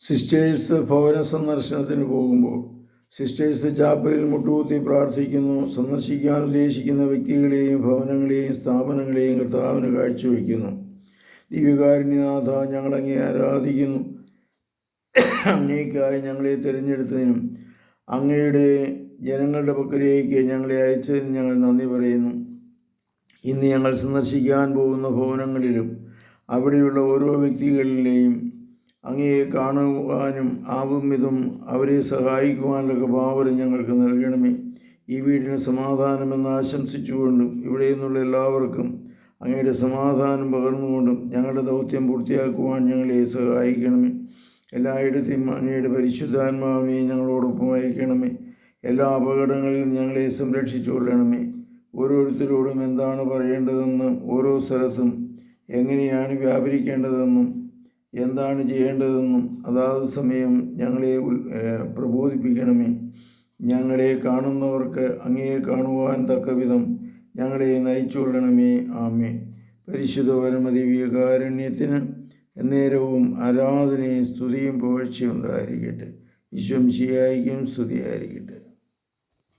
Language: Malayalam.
സിസ്റ്റേഴ്സ് ഭവന സന്ദർശനത്തിന് പോകുമ്പോൾ സിസ്റ്റേഴ്സ് ചാപ്പലിൽ മുട്ടുകുത്തി പ്രാർത്ഥിക്കുന്നു. സന്ദർശിക്കാൻ ഉദ്ദേശിക്കുന്ന വ്യക്തികളെയും ഭവനങ്ങളെയും സ്ഥാപനങ്ങളെയും കർത്താവിന് കാഴ്ചവെക്കുന്നു. ദിവ്യകാരുണ്യനാഥ ഞങ്ങളങ്ങേ ആരാധിക്കുന്നു. അങ്ങേക്കായി ഞങ്ങളെ തിരഞ്ഞെടുത്തതിനും അങ്ങയുടെ ജനങ്ങളുടെ പക്കലേക്ക് ഞങ്ങളെ അയച്ചതിനും ഞങ്ങൾ നന്ദി പറയുന്നു. ഇന്ന് ഞങ്ങൾ സന്ദർശിക്കാൻ പോകുന്ന ഭവനങ്ങളിലും അവിടെയുള്ള ഓരോ വ്യക്തികളിലെയും അങ്ങയെ കാണുവാനും ആവും വിധം അവരെ സഹായിക്കുവാനുള്ള ഭാവന ഞങ്ങൾക്ക് നൽകണമേ. ഈ വീടിന് സമാധാനമെന്ന് ആശംസിച്ചുകൊണ്ടും ഇവിടെ നിന്നുള്ള എല്ലാവർക്കും അങ്ങയുടെ സമാധാനം പകർന്നുകൊണ്ടും ഞങ്ങളുടെ ദൗത്യം പൂർത്തിയാക്കുവാൻ ഞങ്ങളെ സഹായിക്കണമേ. എല്ലായിടത്തെയും അങ്ങയുടെ പരിശുദ്ധാത്മാവിനെ ഞങ്ങളോടൊപ്പം അയക്കണമേ. എല്ലാ അപകടങ്ങളിലും ഞങ്ങളെ സംരക്ഷിച്ചു കൊള്ളണമേ. ഓരോരുത്തരോടും എന്താണ് പറയേണ്ടതെന്നും ഓരോ സ്ഥലത്തും എങ്ങനെയാണ് വ്യാപരിക്കേണ്ടതെന്നും എന്താണ് ചെയ്യേണ്ടതെന്നും അതാത് സമയം ഞങ്ങളെ പ്രബോധിപ്പിക്കണമേ. ഞങ്ങളെ കാണുന്നവർക്ക് അങ്ങയെ കാണുവാൻ തക്കവിധം ഞങ്ങളെ നയിച്ചുകൊള്ളണമേ. ആമേ പരിശുദ്ധ പരമദിവ്യകാരുണ്യത്തിന് എന്നേരവും ആരാധനയും സ്തുതിയും പുകഴ്ചയുണ്ടായിരിക്കട്ടെ ഉണ്ടായിരിക്കട്ടെ. വിശ്വം സ്തുതിയായിരിക്കട്ടെ.